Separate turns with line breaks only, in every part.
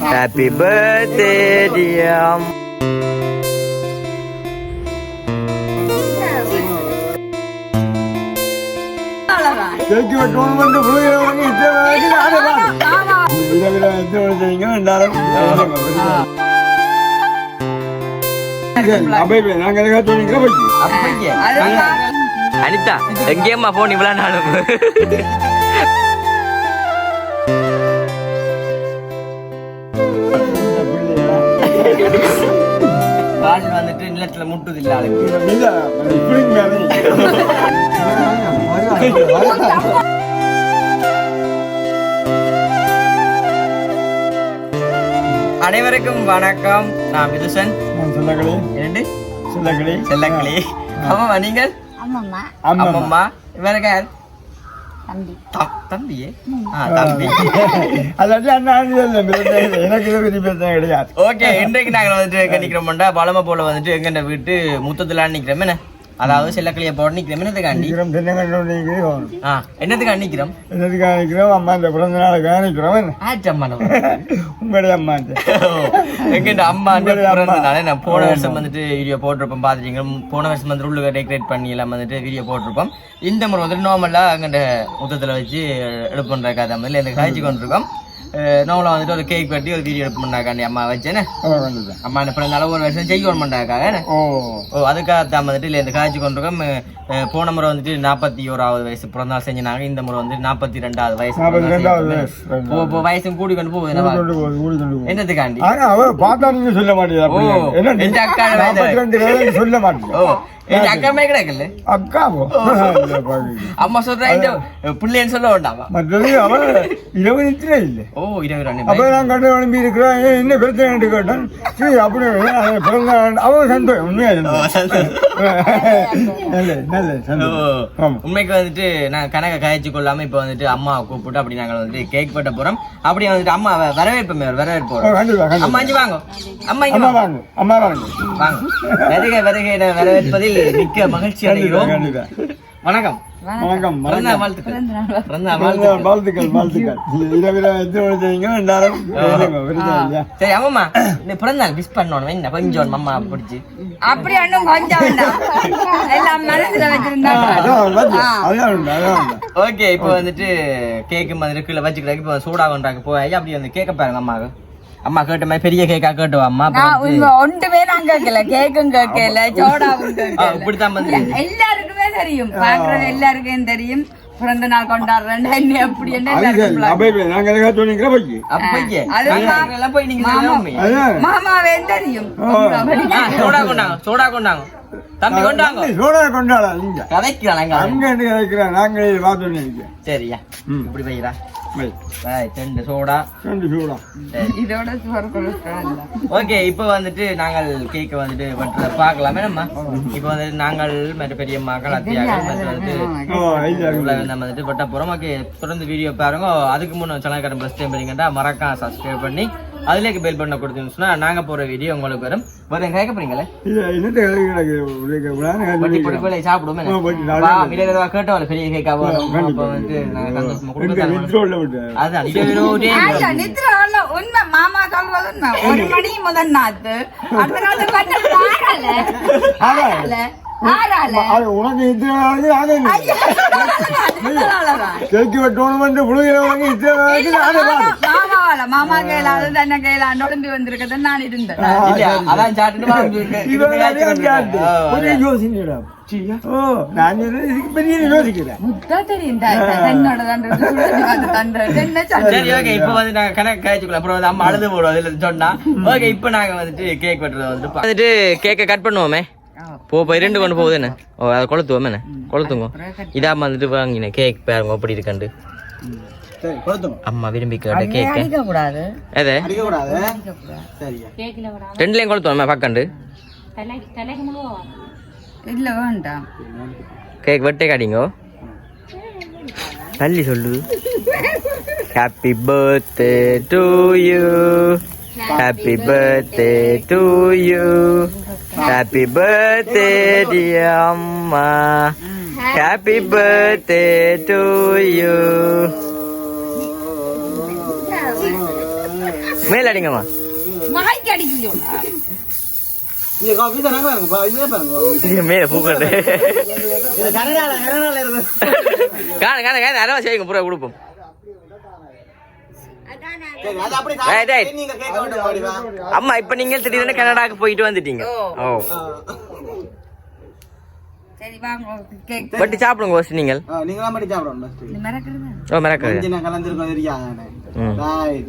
Happy birthday, dear.
கேக்கு வெட்டணும் வந்து புழுகிறவங்க இத்தனை நானே பாடு இரவில் எத்தனை பைக்கு
அப்பையே அனிதா எங்கேயம்மா போன் இவ்வளவு நாளும் நிலத்துல முட்டுது இல்ல அனைவருக்கும் வணக்கம். நான் விதுசன்.
சொல்லகளே
இரண்டு
சொல்லகளே
செல்லங்களே ஆமாம்மா நீங்கள்?
அம்மம்மா
ஆமா
அம்மம்மா இவருக்கு தம்பியே? ஆ தம்பி.
எனக்கு
ஓகே இன்றைக்கு நாங்கள் வந்துட்டு எங்க நிக்கிறோம்டா பழமை போல வந்துட்டு எங்க வீட்டு முத்தத்துல நிக்கிறோம். என்ன? அதாவது செல்லக்கிளிய போட நிக்கிறோம். என்னதுக்காண்டி
நிற்கிறோம் தென்னங்கண்டோம்
ஆ என்னத்துக்காண்டி நிக்கிறோம்?
என்னதுக்காக நிற்கிறோம் அம்மா இந்த பிறந்த நிற்கிறோம்
ஆச்சு அம்மா
உங்களுடைய அம்மா
எங்கிட்ட அம்மா பிறந்தனால நான் போன வருஷம் வந்துட்டு வீடியோ போட்டிருப்போம் பார்த்துட்டீங்க போன வருஷம் வந்து உள்ள டெக்கரேட் பண்ணி எல்லாம் வந்துட்டு வீடியோ போட்டிருப்போம். இந்த முறை வந்துட்டு நார்மலாக அங்கிட்ட முத்தத்தில் வச்சு எடுப்பு பண்ணுற கதை மாதிரி. இந்த காய்ச்சி கொண்டிருக்கோம். நார்மலாக வந்துட்டு ஒரு கேக் வெட்டி ஒரு வீடியோ எடுப்பு பண்ணாக்காண்டி அம்மா
வந்துட்டேன்
அம்மா என்ன பிறந்தால ஒரு வருஷம் செய்ய மாட்டாக்காக
ஓ
ஓ அதுக்காக தான் வந்துட்டு இல்லை இந்த காய்ச்சி கொண்டிருக்கோம் போன முறை வந்துட்டு நாற்பத்தி ஓராவது வயசு பிறந்தநாள் செஞ்சினாங்க இந்த முறை வந்து நாற்பத்தி ரெண்டாவது வயசு
நாற்பத்தி ரெண்டாவது
பிறந்தநாள்
வயசு.
செய்ய போ- போ வயசும் கூடி கொண்டு போகுது என்னத்துக்காண்டி
சொல்ல வயது சொல்ல மாட்டீங்க
ஓ என் அக்கா கிடக்குல்ல
அக்காவோ இல்ல, பாருங்க.
அம்மா சொல்றா இந்த பிள்ளைன்னு சொல்ல வேண்டாமா
மற்றது அவன் இருபது இல்லை
ஓ இருபது ரெண்டு
அப்ப நான் கண்டு அனுப்பி இருக்கிறேன் என்ன பிரச்சனை கேட்டேன் சரி அப்படி பிறந்த அவன் சந்தோஷம் உண்மையா
உண்மைக்கு வந்துட்டு நான் கணக்க கழிச்சு கொள்ளாம இப்ப வந்துட்டு அம்மாவை கூப்பிட்டு அப்படி நாங்க வந்து கேக் வெட்ட போறோம் அப்படியே வந்துட்டு அம்மா வரவேற்புமே வரவேற்பு அம்மா அஞ்சு வாங்க அம்மா இங்க
அம்மா
வாங்க.
அம்மா வாங்க
வாங்க வருக வருக என வரவேற்பதில் மிக்க மகிழ்ச்சி அடைகிறோம். வணக்கம்.
வணக்கம்
வாழ்த்துக்கள்.
வாழ்த்துக்கள். இரவில் செய்யுங்க எல்லாரும்?
சரி இந்த விஷ் பண்ணணும் என்ன கொஞ்சம் அம்மா பிடிச்சி.
அப்படி கொஞ்சம் எல்லாம் மனசுல
வந்து.
ஓகே இப்போ வந்துட்டு கேக்கு மாதிரி கீழே வச்சுக்கிறாங்க இப்போ சூடா கொண்டாங்க போய் அப்படி வந்து கேட்க பாருங்க அம்மாவுக்கு. அம்மா கேட்ட மாதிரி பெரிய கேக்கா கேட்டு அம்மா
ஒன்றுமே நான் கேட்கல. கேக்கும் கேட்கல சோடாவும்
இப்படித்தான் வந்து
எல்லாருக்குமே தெரியும். பாக்குறது எல்லாருக்கும் தெரியும். பிறந்த நாள் கொண்டாடுறேன் என்ன அப்படி என்ன மாமாவே தெரியும்.
சோடா கொண்டாங்க சோடா கொண்டாங்க. தம்பி கொண்டாங்க?
சோடா கொண்டாடா இங்க.
கதைக்கிறாங்க
அங்க இருந்து கிடைக்கிறேன் நாங்க இதை பார்த்து
சரியா. இப்படி
வை,
ரெண்டு சோடா
ரெண்டு சூடா
சரி
இதோட
ஓகே இப்போ வந்துட்டு நாங்கள் கேக்கை வந்துட்டு வெட்டுறத பார்க்கலாமே நம்ம. இப்போ வந்துட்டு நாங்கள் மற்ற பெரிய மக்கள் அத்தியாக மற்ற வந்துட்டு நம்ம வந்துட்டு வெட்ட போறோம். ஓகே தொடர்ந்து வீடியோ பாருங்க. அதுக்கு முன்னே சேனல்காரன் ஃபஸ்ட் டைம் பண்ணீங்கன்னா மறக்காம சப்ஸ்கிரைப் பண்ணி அதுலேயே பெல் பண்ண கொடுத்தீங்கன்னு சொன்னா நாங்க போற வீடியோ உங்களுக்கு வரும். வரும். கேட்க போறீங்களே? சாப்பிடுவோமே. கேட்டோம் பெரிய கேக்கா வரும் அப்போ வந்து நாங்க சந்தோஷமா
எங்க
கொடுக்க
நித்ரோல்ல விட்டு.
அதுதான்.
உண்மை மாமா சொல்றது ஒரு மணி முதல் நாத்து. அடுத்த நாள்
உனக்கு இத்தனை. கேக்கு வெட்டணும் இத்தனை
மாமாவால மாமா கையிலாது தன்னை கையிலாண்டு உடம்பி வந்திருக்கத நான் இருந்தேன்.
இல்ல அதான் வந்துட்டு கேக்கை கட் பண்ணுவோமே. போ போய் ரெண்டு கொண்டு போகுது என்ன? ஓ அதை கொளுத்துவோமே என்ன? கொளுத்துங்க. வந்துட்டு வாங்கினேன் கேக் பாருங்க அப்படி இருக்கண்டு
சரி கொடுத்துங்க
அம்மா விரும்பி கேட்ட கேக்கு
அடிக்க கூடாது
எது?
அடிக்கக்கூடாது. சரியா.
ரெண்டுலையும் கொளுத்துவோமே பக்கண்டு.
இல்ல வேண்டாம்.
கேக் வெட்டே காட்டிங்கோ. தள்ளி சொல்லு. Happy birthday to you happy birthday to you happy birthday dear amma happy birthday to you மேல அடிங்கம்மா
வாய்க்கு அடிக்கலையோ
இங்க காபி தானே பாருங்க பா, இதே பாருங்க
இங்க மேல பூக்கண்டு
இது கனடால கனடால இருந்து
காண காண காண அரவா செய்யுங்க பூரா கொடுப்போம் அம்மா இப்ப நீங்க திடீர்னு கனடாக்கு போயிட்டு வந்துட்டீங்க. ஓ.
சரி வாங்க
பட்டு சாப்பிடுங்க ஃபர்ஸ்ட் நீங்கள்.
நீங்க தான் படி சாப்பிடணும் ஃபர்ஸ்ட்
இது மிரட்டுறது
ஓ மறக்காது
கொஞ்சம் நான் கலந்துருக்கோம் தெரியாதானே
ம்.
ரைட்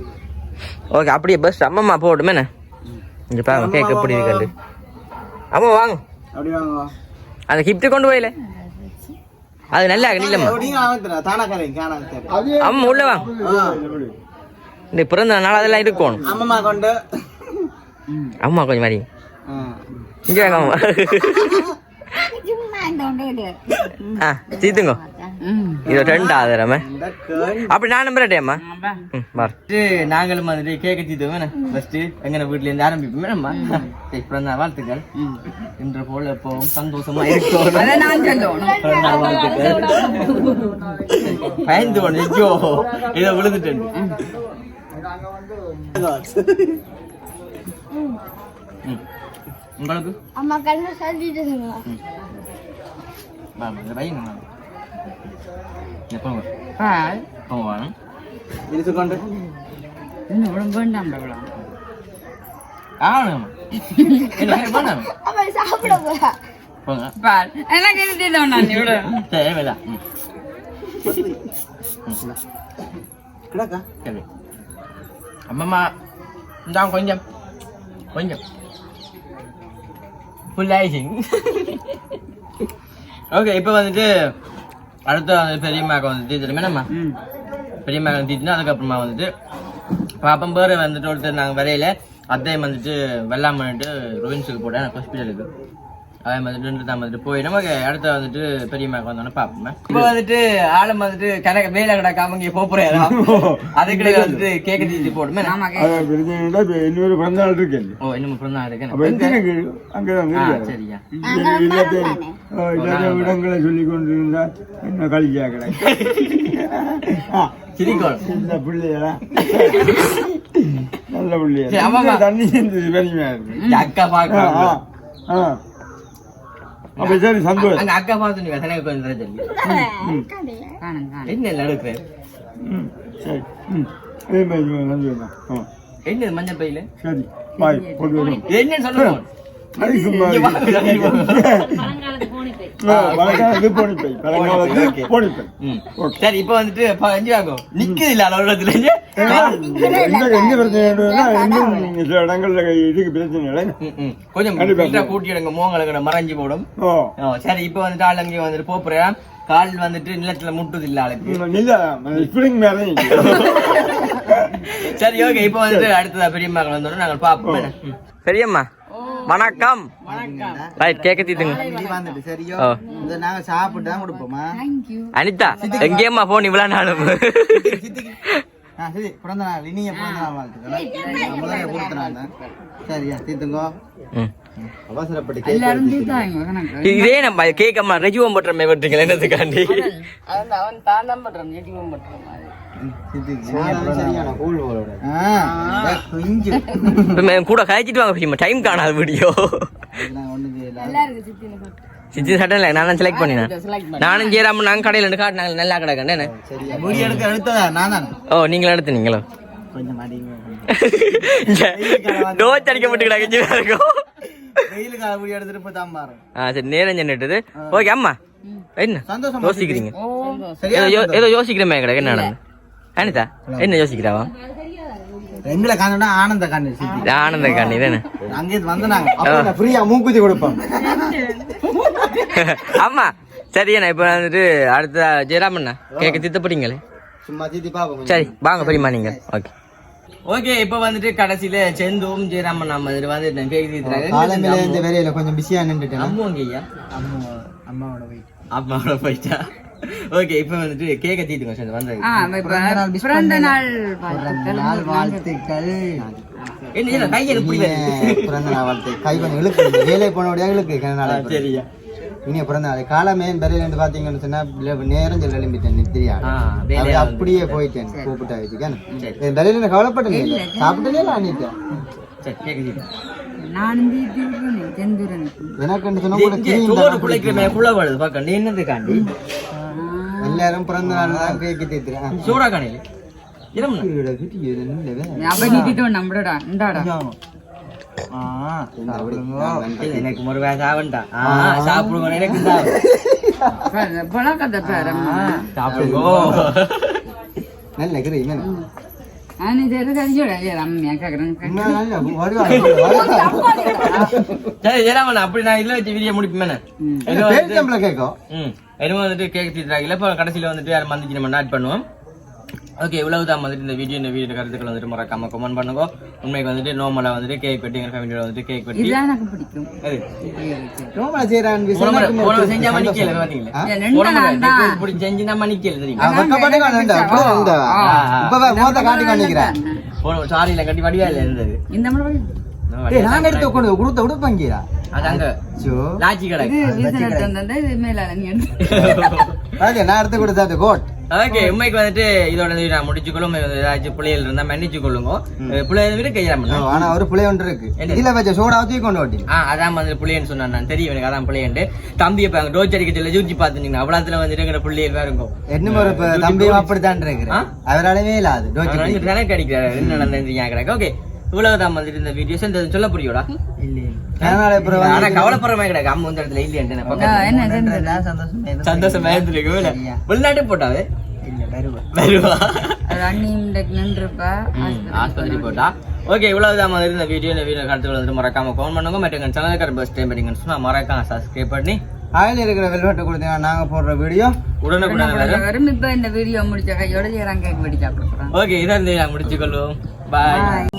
ஓகே அப்படியே பஸ் அம்மம்மா போட்டுமே என்ன? இங்க பாருங்க கேக் எப்படி இருக்காது அம்மா வாங்க.
அப்படி வாங்க
அந்த கிஃப்ட் கொண்டு போயில. அது நல்லா இல்லம்மா? அம்மா உள்ள வாங்க இந்த பிறந்த நாள் அதெல்லாம் இருக்கணும்
அம்மம்மா கொண்டு.
அம்மா கொஞ்சம் மாதிரி. இங்க வாங்க அம்மா.
ம்
இது ரெண்டாவது ரமே
இந்த கேள்
அப்படி நான் நம்புறேன் அம்மா ம் பார் நாங்களும் வந்துட்டு கேக்க தீத்துவோம் ஃபர்ஸ்ட் எங்க வீட்ல இருந்து ஆரம்பிப்போமே பிறந்த வாழ்த்துக்கள் இன்று போல எப்பவும் சந்தோஷமா இருக்கும் வாழ்த்துக்கள் பயந்து கொண்டு ஐயோ இதை விழுந்துட்டேன். உங்களுக்கு
அம்மா கண்ணு சொல்லிட்டு
வாங்க, இந்த பையன் வாங்க. இங்க போங்க
பால்
போங்க வாங்க
இழுத்து கொண்டு
இன்னும் விட வேண்டாம் விடலாம்
ஆகணும் என்ன வேணாம்
அம்மா சாப்பிட போறா
போங்க
பால் எனக்கு இது தீதம் நான் விட
தேவையில்ல ம்
கிடக்கா
சரி அம்மம்மா இந்தாங்க கொஞ்சம் கொஞ்சம் ஃபுல் ஆயிடுச்சு ஓகே இப்போ வந்துட்டு அடுத்த வந்து பெரியம்மாக்கு வந்துட்டு தெரியுமா நம்ம. பெரியம்மாக்கு வந்துட்டுனா அதுக்கப்புறமா வந்துட்டு பாப்பம் பேர் வந்துட்டு ஒருத்தர் நாங்கள் வரையில. அத்தையும் வந்துட்டு வெள்ளாம் பண்ணிட்டு ருவின்ஸுக்கு போட்டேன் ஹாஸ்பிட்டலுக்கு அதே மாதிரி ரெண்டு தான் வந்துட்டு போய் நமக்கு அடுத்த வந்துட்டு பெரியம்மாக்கு வந்தோன்னே பார்ப்போம். இப்போ வந்துட்டு ஆளும் வந்துட்டு கணக்கு வேலை கிடக்காம இங்கே போறேன் அதுக்கு வந்துட்டு கேக்க தீட்டி போட்டுமே
இன்னொரு பிறந்த நாள் இருக்கேன்
ஓ இன்னும் பிறந்தா
அப்போ
இருக்கேன் ஆ
இருக்காரு
சரியா.
இடங்களை சொல்லி கொண்டு இருந்தா என்ன கழிச்சா கிடக்கு
சிரிக்கோள்
இந்த பிள்ளைகளா நல்ல பிள்ளையா. தண்ணி இருந்தது பெருமையா இருக்கு
அக்கா
ஆ. அப்ப சரி சந்தோஷம்
அங்க அக்கா பார்த்து நீ எனக்கு கொஞ்சம் என்ன நடக்குது
ம், சரி ம் அதே மாதிரி சந்தோஷம்
என்ன மஞ்சள் பையில
சரி பாய் கொண்டு வரும்
சரி இப்போ வந்துட்டு வாங்கும் நிக்குது இல்ல அலுவலகத்துல
சில இடங்கள்ல இதுக்கு பிரச்சனை இல்லை.
கொஞ்சம் கூட்டி எடுங்க மறைஞ்சு போடும். சரி இப்போ வந்துட்டு ஆள் அங்கே வந்துட்டு போறேன் கால் வந்துட்டு நிலத்துல முட்டுது இல்ல ஆளுக்கு
இல்ல ஸ்ப்ரிங் மேலே
சரி ஓகே இப்போ வந்துட்டு அடுத்ததா பெரியம்மா வந்தோட நாங்கள் பார்ப்போம். ம். பெரியம்மா. வணக்கம். ரைட் கேக்க தீத்துங்க.
நாங்க சாப்பிட்டு தான் கொடுப்போமா?
அனிதா எங்கேயம்மா போன் இவ்வளவு நாளும்
பிறந்த நாள் இனிய பிறந்த நாள் வாழ்த்துக்கள். சரியா தீர்த்துங்கோ
ம்.
அவசரப்பட்டு
இதே நம்ம கேட்கம்மா ரெஜுவம் பட்டுறமே விட்டுறீங்களா என்னதுக்காண்டி
அவன் அவன் தான் தான் பண்றான் எட்டிவும் பண்றான்
சரியான கூழ் போலோட ஆ கொஞ்சம்.
இப்ப மே- கூட கழிச்சிட்டு வாங்க பிடிமா டைம் காணாத வீடியோ. சித்தி சட்டம் இல்லை நான் செலக்ட் பண்ணினேன். நானும் ஜெயராமன் நாங்கள் கடையில் இருந்து காட்டினாங்க நல்லா
நான் தானே?
ஓ நீங்களும் எடுத்துனீங்களோ?
கொஞ்சம் அடிங்க.
டோச் அடிக்கப்பட்டு கிடக்கு இருக்கும்.
வெயிலுக்கு முடி எடுத்துட்டு போய் தான் பாரு.
ஆ சரி நேரம் சென்னுட்டுது ஓகே அம்மா. என்ன?
சந்தோஷமா
யோசிக்கிறீங்க? ஏதோ யோசிக்கிறமே கிடக்கு என்ன அனிதா என்ன யோசிக்கிறாவா?
எங்களை ஆனந்த காணு சித்தி
ஆனந்த காணி தானே
அங்கேருந்து வந்து நாங்க அப்ப ஃப்ரீயா மூக்குத்தி கொடுப்போம்
ஆமா சரிண்ணா இப்போ வந்துட்டு அடுத்த ஜெயராமண்ணா கேட்க
சும்மா பாப்போம்
சரி வாங்க பெரியமா நீங்க. ஓகே. ஓகே இப்போ வந்துட்டு கடைசியில செந்துவும் ஜெயராமன் நம்ம கேக்கு
காலமில இந்த வேலையில கொஞ்சம் பிஸியா நின்றுட்டேன்?
அம்முவங்க ஐயா?
அம்மா அம்மாவோட போயிட்டு
அம்மாவோட போயிட்டா ஓகே இப்போ வந்துட்டு கேக்க வந்தது.
ஆ இப்ப பிறந்த நாள் வாழ்த்துக்கள்.
நாள் வாழ்த்துக்கள்.
என்ன செய்யலாம்? கையை எப்படி
இனிய பிறந்த நாள் வாழ்த்து. கை கொஞ்சம் இழுக்கு வேலை இழுக்கு கொஞ்ச நாள்
சரியா.
இனிய பிறந்த நாள் காலமே பெரிய ரெண்டு பாத்தீங்கன்னு சொன்னா இல்ல, நேரம் சொல்ல எழும்பிட்டேன் நித்திரியா அப்படி. அப்படியே போயிட்டேன் கூப்பிட்டா வச்சுக்கேன்
சரி.
பெரிய கவலைப்பட்டேன் இல்லை.
நான்
எல்லாரும் பிறந்த நாள் தான் கேக்கு தேத்துறேன்
சோறா காணையில.
நம்மளோட இந்தாடா.
எனக்கு ஒரு வேலை ஆவண்டா சாப்பிடுங்க எனக்கு
பழக்கத்தை பேர
சாப்பிடுங்க.
நல்ல
நான்
அப்படி இதுல வச்சு வீடியோ முடிப்பேன் என்னமோ வந்துட்டு கேக் தீட்டுறாங்க இப்போ கடைசியில் வந்துட்டு யாரும் மந்திச்சு நம்ம ஆட் பண்ணுவோம். ஓகே இவ்வளவு தான் வந்துட்டு இந்த வீடியோ இந்த வீடியோ கருத்துக்கள் வந்துட்டு மறக்காம கமெண்ட் பண்ணுங்க. உண்மைக்கு வந்துட்டு நோமலா வந்துட்டு கேக் வெட்டி எங்க ஃபேமிலியோட வந்துட்டு கேக் வெட்டி.
இதுதான் எனக்கு பிடிக்கும்.
அது போன முறை செஞ்சாம நிக்கல பாத்தீங்களா? இப்படி செஞ்சு நம்ம நிக்கல தெரியுமா?
இப்ப மோத்த காட்டி காணிக்கிறேன்
போன சாரியில கட்டி வடிவா இல்ல இருந்தது?
இந்த மாதிரி
ஏய் நாங்க எடுத்து கொண்டு கொடுத்த உடுப்பங்கீரா?
அது அங்க
சோ
லாச்சி கடை
இது மேல நீ எடுத்து
ஓகே நான் எடுத்து கொடுத்தாது கோட்
ஓகே உண்மைக்கு வந்துட்டு இதோட நான் முடிச்சுக்கொள்ளும். ஏதாச்சும் பிள்ளைகள் இருந்தா மன்னிச்சு கொள்ளுங்க பிள்ளைகளை விட கையாம
ஆனா ஒரு புள்ளை ஒன்று இருக்கு? இதுல வச்ச சோடா ஊத்தி கொண்டு ஓட்டி
ஆ அதான் வந்து புள்ளையன்னு சொன்னான் நான். தெரியும் எனக்கு அதான் புள்ளையன்ட்டு தம்பி இப்ப அங்க டோச் அடிக்க சொல்ல ஜூச்சி பாத்துனீங்க அவ்வளவுல வந்துட்டு எங்க பிள்ளைகள் வேற இருக்கும்
என்ன ஒரு தம்பியும் அப்படித்தான் இருக்கிறேன் அவராலவே இல்லாது டோச்சி
கணக்கு அடிக்கிறாரு. என்ன நடந்தது கிடக்கு ஓகே இவ்வளவுதான் வந்துட்டு இந்த வீடியோஸ் இந்த சொல்ல புரியோடா ஆனா கவலைப்படுற மாதிரி கிடக்கு. அம்மா இந்த இடத்துல
செஞ்சது
சந்தோஷம்
இருந்திருக்கு வெளிநாட்டு போட்டாவே? வருவா.
அது அண்ணியும் நின்றுப்பா.
ஆஸ்பத்திரி போட்டா? ஓகே இவ்வளவுதான் மாதிரி இந்த வீடியோ இந்த வீடியோ கருத்துக்கள் வந்துட்டு மறக்காம ஃபோன் பண்ணுங்க. மற்றும் சேனலுக்கு பஸ் டைம் பண்ணிங்கன்னு சொன்னா மறக்காம சப்ஸ்கிரைப் பண்ணி
ஆயில் இருக்கிற வெல்வெட்டை கொடுத்தீங்கன்னா நாங்க போடுற வீடியோ
உடனுக்குடன் வரும்.
இப்ப இந்த வீடியோ முடிச்ச கையோட கேக் வெடி சாப்பிட போறாங்க
ஓகே இதை இருந்து முடிச்சுக்கொள்வோம். பாய்
Bye.